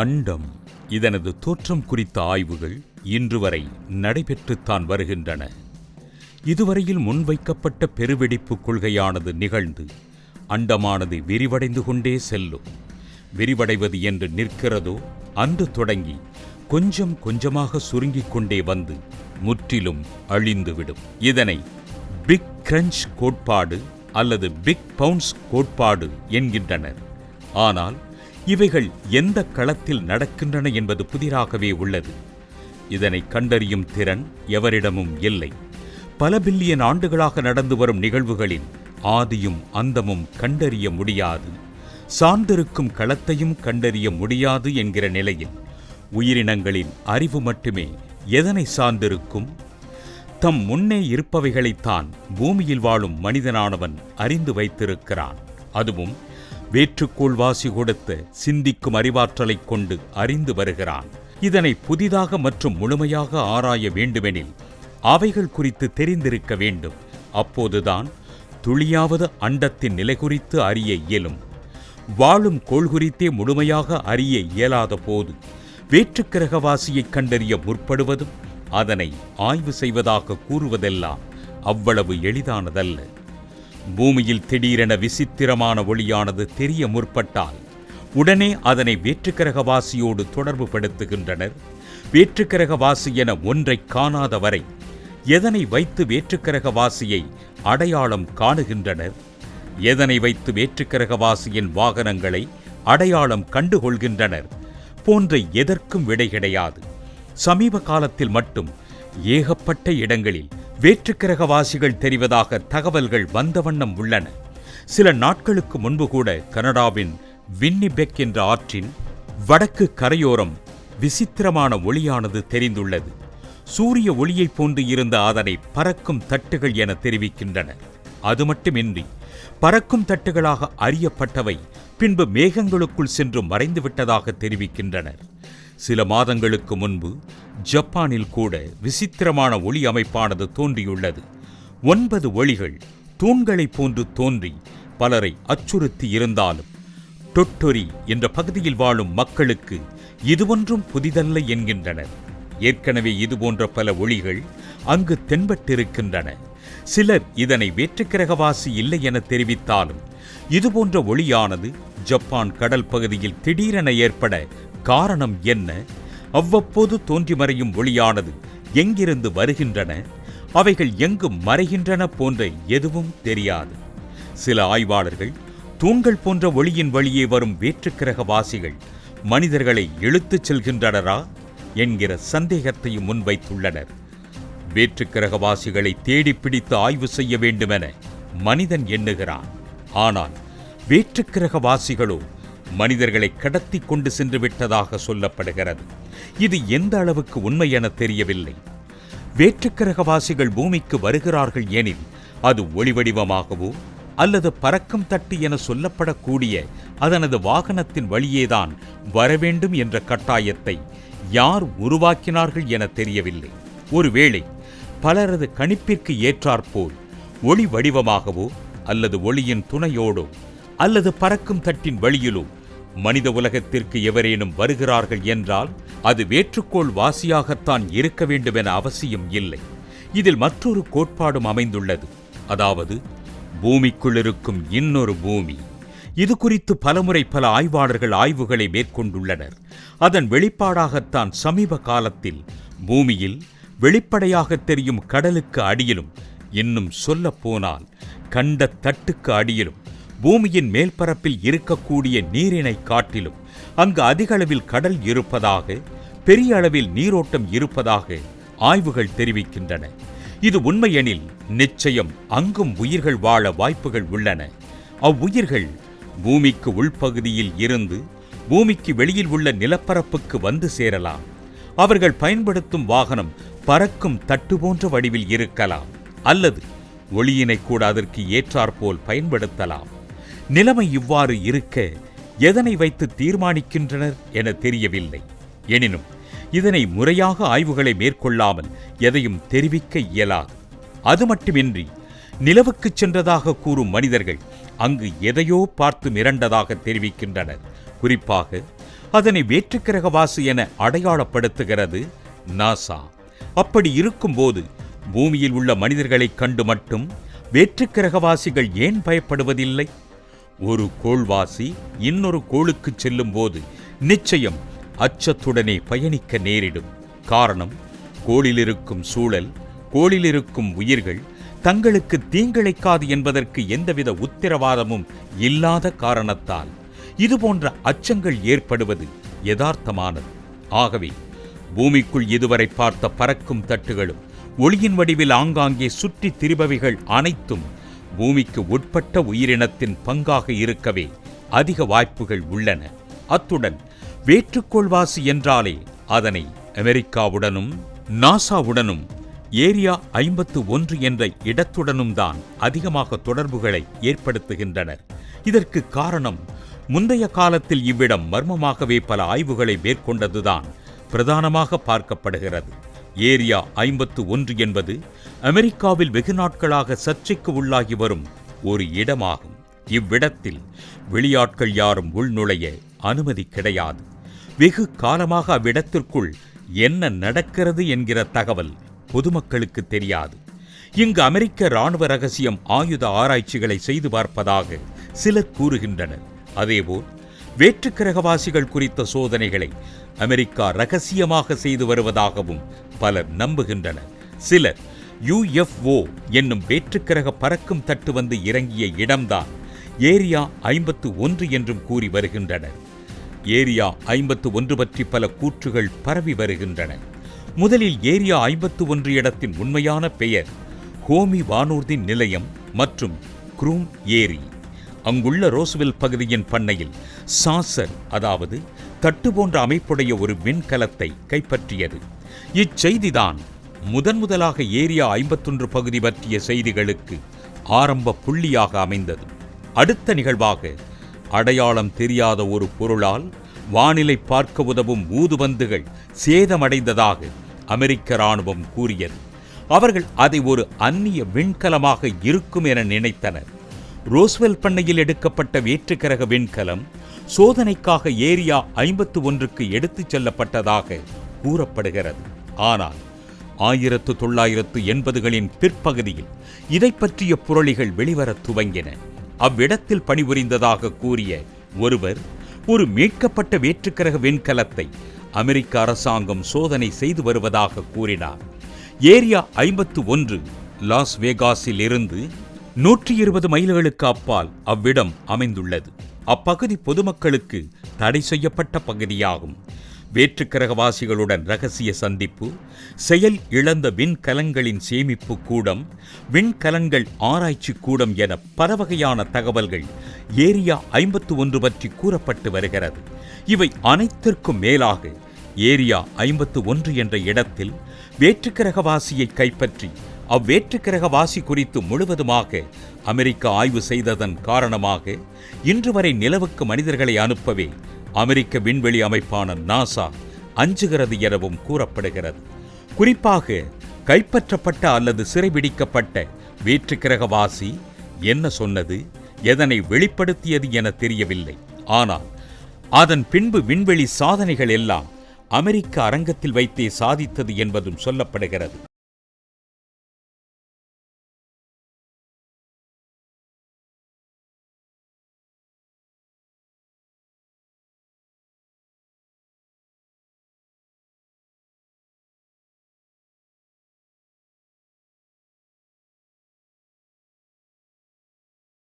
அண்டம். இதனது தோற்றம் குறித்த ஆய்வுகள் இன்று வரை நடைபெற்றுத்தான் வருகின்றன. இதுவரையில் முன்வைக்கப்பட்ட பெருவெடிப்பு கொள்கையானது நிகழ்ந்து அண்டமானது விரிவடைந்து கொண்டே செல்லும். விரிவடைவது என்று நிற்கிறதோ அன்று தொடங்கி கொஞ்சம் கொஞ்சமாக சுருங்கிக் கொண்டே வந்து முற்றிலும் அழிந்துவிடும். இதனை பிக் கிரஞ்ச் கோட்பாடு அல்லது பிக் பவுன்ஸ் கோட்பாடு என்கின்றனர். ஆனால் இவைகள் எந்த களத்தில் நடக்கின்றன என்பது புதிராகவே உள்ளது. இதனை கண்டறியும் திறன் எவரிடமும் இல்லை. பல பில்லியன் ஆண்டுகளாக நடந்து வரும் நிகழ்வுகளின் ஆதியும் அந்தமும் கண்டறிய முடியாது. சார்ந்திருக்கும் களத்தையும் கண்டறிய முடியாது என்கிற நிலையில் உயிரினங்களின் அறிவு மட்டுமே எதனை சார்ந்திருக்கும்? தம் முன்னே இருப்பவைகளைத்தான் பூமியில் வாழும் மனிதனானவன் அறிந்து வைத்திருக்கிறான். அதுவும் வேற்றுக்கோள் வாசி கொடுத்த சிந்திக்கும் அறிவாற்றலைக் கொண்டு அறிந்து வருகிறான். இதனை புதிதாக மற்றும் முழுமையாக ஆராய வேண்டுமெனில் அவைகள் குறித்து தெரிந்திருக்க வேண்டும். அப்போதுதான் துளியாவது அண்டத்தின் நிலை குறித்து அறிய இயலும். வாழும் கோள் குறித்தே முழுமையாக அறிய இயலாத போது வேற்றுக்கிரகவாசியைக் கண்டறிய முற்படுவதும் அதனை ஆய்வு செய்வதாக கூறுவதெல்லாம் அவ்வளவு எளிதானதல்ல. பூமியில் திடீரென விசித்திரமான ஒளியானது தெரிய முற்பட்டால் உடனே அதனை வேற்றுக்கிரகவாசியோடு தொடர்பு படுத்துகின்றனர். வேற்றுக்கிரகவாசி என ஒன்றை காணாத வரை எதனை வைத்து வேற்றுக்கிரகவாசியை அடையாளம் காணுகின்றனர்? எதனை வைத்து வேற்றுக்கிரகவாசியின் வாகனங்களை அடையாளம் கண்டுகொள்கின்றனர்? போன்ற எதற்கும் விடை கிடையாது. சமீப காலத்தில் மட்டும் ஏகப்பட்ட இடங்களில் வேற்றுக்கிரகவாசிகள் தெரிவதாக தகவல்கள் வந்த வண்ணம் உள்ளன. சில நாட்களுக்கு முன்பு கூட கனடாவின் வின்னிபெக் என்ற ஆற்றின் வடக்கு கரையோரம் விசித்திரமான ஒளியானது தெரிந்துள்ளது. சூரிய ஒளியைப் போன்று இருந்த அதனை பறக்கும் தட்டுகள் என தெரிவிக்கின்றன. அது மட்டுமின்றி பறக்கும் தட்டுகளாக அறியப்பட்டவை பின்பு மேகங்களுக்குள் சென்று மறைந்துவிட்டதாக தெரிவிக்கின்றனர். சில மாதங்களுக்கு முன்பு ஜப்பானில் கூட விசித்திரமான ஒளி அமைப்பானது தோன்றியுள்ளது. ஒன்பது ஒளிகள் தூண்களைப் போன்று தோன்றி பலரை அச்சுறுத்தி இருந்தாலும் டொட்டொரி என்ற பகுதியில் வாழும் மக்களுக்கு இதுவொன்றும் புதிதல்ல என்கின்றனர் ஏற்கனவே இதுபோன்ற பல ஒளிகள் அங்கு தென்பட்டிருக்கின்றன. சிலர் இதனை வேற்றுக்கிரகவாசி இல்லை என தெரிவித்தாலும் இதுபோன்ற ஒளியானது ஜப்பான் கடல் பகுதியில் திடீரென ஏற்பட காரணம் என்ன? அவ்வப்போது தோன்றி மறையும் ஒளியானது எங்கிருந்து வருகின்றன? அவைகள் எங்கு மறைகின்றன போன்ற எதுவும் தெரியாது. சில ஆய்வாளர்கள் தூண்கள் போன்ற ஒளியின் வழியே வரும் வேற்றுக்கிரகவாசிகள் மனிதர்களை இழுத்துச் செல்கின்றனரா என்கிற சந்தேகத்தையும் முன்வைத்துள்ளனர். வேற்றுக்கிரகவாசிகளை தேடிப் பிடித்து ஆய்வு செய்ய வேண்டுமென மனிதன் எண்ணுகிறான். ஆனால் வேற்றுக்கிரகவாசிகளோ மனிதர்களை கடத்தி கொண்டு சென்று விட்டதாக சொல்லப்படுகிறது. இது எந்த அளவுக்கு உண்மை என தெரியவில்லை. வேற்றுக்கிரகவாசிகள் பூமிக்கு வருகிறார்கள் எனில் அது ஒளிவடிவமாகவோ அல்லது பறக்கும் தட்டு என சொல்லப்படக்கூடிய அதனது வாகனத்தின் வழியேதான் வரவேண்டும் என்ற கட்டாயத்தை யார் உருவாக்கினார்கள் என தெரியவில்லை. ஒருவேளை பலரது கணிப்பிற்கு ஏற்றாற்போல் ஒளி வடிவமாகவோ அல்லது ஒளியின் துணையோடோ அல்லது பறக்கும் தட்டின் வழியிலோ? மனித உலகத்திற்கு எவரேனும் வருகிறார்கள் என்றால் அது வேற்றுக்கோள் வாசியாகத்தான் இருக்க வேண்டும் என அவசியம் இல்லை. இதில் மற்றொரு கோட்பாடும் அமைந்துள்ளது. அதாவது பூமிக்குள் இருக்கும் இன்னொரு பூமி. இது குறித்து பலமுறை பல ஆய்வாளர்கள் ஆய்வுகளை மேற்கொண்டுள்ளனர். அதன் வெளிப்பாடாகத்தான் சமீப காலத்தில் பூமியில் வெளிப்படையாக தெரியும் கடலுக்கு அடியிலும் இன்னும் சொல்லப் போனால் கண்ட தட்டுக்கு அடியிலும் பூமியின் மேல்பரப்பில் இருக்கக்கூடிய நீரினை காட்டிலும் அங்கு அதிக அளவில் கடல் இருப்பதாக பெரிய அளவில் நீரோட்டம் இருப்பதாக ஆய்வுகள் தெரிவிக்கின்றன. இது உண்மையெனில் நிச்சயம் அங்கும் உயிர்கள் வாழ வாய்ப்புகள் உள்ளன. அவ்வுயிர்கள் பூமிக்கு உள்பகுதியில் இருந்து பூமிக்கு வெளியில் உள்ள நிலப்பரப்புக்கு வந்து சேரலாம். அவர்கள் பயன்படுத்தும் வாகனம் பறக்கும் தட்டு போன்ற வடிவில் இருக்கலாம் அல்லது ஒளியினை கூட அதற்கு ஏற்றாற்போல் பயன்படுத்தலாம். நிலைமை இவ்வாறு இருக்க எதனை வைத்து தீர்மானிக்கின்றனர் என தெரியவில்லை. எனினும் இதனை முறையாக ஆய்வுகளை மேற்கொள்ளாமல் எதையும் தெரிவிக்க இயலாது. அது மட்டுமின்றி நிலவுக்குச் சென்றதாக கூறும் மனிதர்கள் அங்கு எதையோ பார்த்து மிரண்டதாக தெரிவிக்கின்றனர். குறிப்பாக அதனை வேற்றுக்கிரகவாசி என அடையாளப்படுத்துகிறது நாசா. அப்படி இருக்கும்போது பூமியில் உள்ள மனிதர்களைக் கண்டு மட்டும் வேற்றுக்கிரகவாசிகள் ஏன் பயப்படுவதில்லை? ஒரு கோள்வாசி இன்னொரு கோளுக்கு செல்லும்போது நிச்சயம் அச்சத்துடனே பயணிக்க நேரிடும். காரணம் கோளிலிருக்கும் சூழல் கோளிலிருக்கும் உயிர்கள் தங்களுக்கு தீங்கிழைக்காது என்பதற்கு எந்தவித உத்தரவாதமும் இல்லாத காரணத்தால். இதுபோன்ற அச்சங்கள் ஏற்படுவது யதார்த்தமானது. ஆகவே பூமிக்குள் இதுவரை பார்த்த பறக்கும் தட்டுகளும் ஒளியின் வடிவில் ஆங்காங்கே சுற்றித் திரிபவைகள் அனைத்தும் பூமிக்கு உட்பட்ட உயிரினத்தின் பங்காக இருக்கவே அதிக வாய்ப்புகள் உள்ளன. அத்துடன் வேற்றுக்கோள்வாசி என்றாலே அதனை அமெரிக்காவுடனும் நாசாவுடனும் ஏரியா ஐம்பத்து ஒன்று என்ற இடத்துடனும் தான் அதிகமாக தொடர்புகளை ஏற்படுத்துகின்றனர். இதற்கு காரணம் முந்தைய காலத்தில் இவ்விடம் மர்மமாகவே பல ஆய்வுகளை மேற்கொண்டதுதான் பிரதானமாக பார்க்கப்படுகிறது. ஏரியா ஐம்பத்து ஒன்று என்பது அமெரிக்காவில் வெகு நாட்களாக சர்ச்சைக்கு உள்ளாகி வரும் ஒரு இடமாகும். இவ்விடத்தில் வெளியாட்கள் யாரும் உள்நுழைய அனுமதி கிடையாது. வெகு காலமாக அவ்விடத்திற்குள் என்ன நடக்கிறது என்கிற தகவல் பொதுமக்களுக்கு தெரியாது. இங்கு அமெரிக்க ராணுவ ரகசியம் ஆயுத ஆராய்ச்சிகளை செய்து பார்ப்பதாக சிலர் கூறுகின்றனர். அதேபோல் வேற்றுக்கிரகவாசிகள் குறித்த சோதனைகளை அமெரிக்கா ரகசியமாக செய்து வருவதாகவும் பலர் நம்புகின்றனர். சிலர் யுஎஃப்ஓ என்னும் வேற்றுக்கிரக பறக்கும் தட்டு வந்து இறங்கிய இடம்தான் ஏரியா ஐம்பத்து ஒன்று என்றும் கூறி வருகின்றனர். ஏரியா ஐம்பத்து ஒன்று பற்றி பல கூற்றுகள் பரவி வருகின்றன. முதலில் ஏரியா ஐம்பத்து ஒன்று இடத்தின் உண்மையான பெயர் ஹோமி வானூர்தி நிலையம் மற்றும் குரூம் ஏரி. அங்குள்ள ரோஸ்வெல் பகுதியின் பண்ணையில் சாசர் அதாவது தட்டு போன்ற அமைப்புடைய ஒரு விண்கலத்தை கைப்பற்றியது. இச்செய்திதான் முதன் முதலாக ஏரியா ஐம்பத்தொன்று பகுதி பற்றிய செய்திகளுக்கு ஆரம்ப புள்ளியாக அமைந்தது. அடுத்த நிகழ்வாக அடையாளம் தெரியாத ஒரு பொருளால் வானிலை பார்க்க உதவும் ஊதுபந்துகள் சேதமடைந்ததாக அமெரிக்க ராணுவம் கூறியது. அவர்கள் அதை ஒரு அந்நிய விண்கலமாக இருக்கும் என நினைத்தனர். ரோஸ்வெல் பண்ணையில் எடுக்கப்பட்ட வேற்றுக்கிரக விண்கலம் சோதனைக்காக ஏரியா ஐம்பத்து ஒன்றுக்கு எடுத்துச் செல்லப்பட்டதாக கூறப்படுகிறது. ஆனால் ஆயிரத்து தொள்ளாயிரத்து எண்பதுகளின் பிற்பகுதியில் இதை பற்றிய புரளிகள் வெளிவரத் துவங்கின. அவ்விடத்தில் பணிபுரிந்ததாக கூறிய ஒருவர் ஒரு மீட்கப்பட்ட வேற்றுக்கிரக விண்கலத்தை அமெரிக்க அரசாங்கம் சோதனை செய்து வருவதாக கூறினார். ஏரியா ஐம்பத்து ஒன்று லாஸ் வேகாஸில் இருந்து நூற்றி இருபது மைல்களுக்கு அப்பால் அவ்விடம் அமைந்துள்ளது. அப்பகுதி பொதுமக்களுக்கு தடை செய்யப்பட்ட பகுதியாகும். வேற்றுக்கிரகவாசிகளுடன் ரகசிய சந்திப்பு செயல் இழந்த விண்கலங்களின் சேமிப்பு கூடம் விண்கலங்கள் ஆராய்ச்சி கூடம் என பல வகையான தகவல்கள் ஏரியா ஐம்பத்து ஒன்று பற்றி கூறப்பட்டு வருகிறது. இவை அனைத்திற்கும் மேலாக ஏரியா ஐம்பத்து ஒன்று என்ற இடத்தில் வேற்றுக்கிரகவாசியை கைப்பற்றி அவ்வேற்றுக்கிரகவாசி குறித்து முழுவதுமாக அமெரிக்கா ஆய்வு செய்ததன் காரணமாக இன்று வரை நிலவுக்கு மனிதர்களை அனுப்பவே அமெரிக்க விண்வெளி அமைப்பான நாசா அஞ்சுகிறது எனவும் கூறப்படுகிறது. குறிப்பாக கைப்பற்றப்பட்ட அல்லது சிறைபிடிக்கப்பட்ட வீற்றுக்கிரகவாசி என்ன சொன்னது எதனை வெளிப்படுத்தியது என தெரியவில்லை. ஆனால் அதன் பின்பு விண்வெளி சாதனைகள் எல்லாம் அமெரிக்க அரங்கத்தில் வைத்தே சாதித்தது என்பதும் சொல்லப்படுகிறது.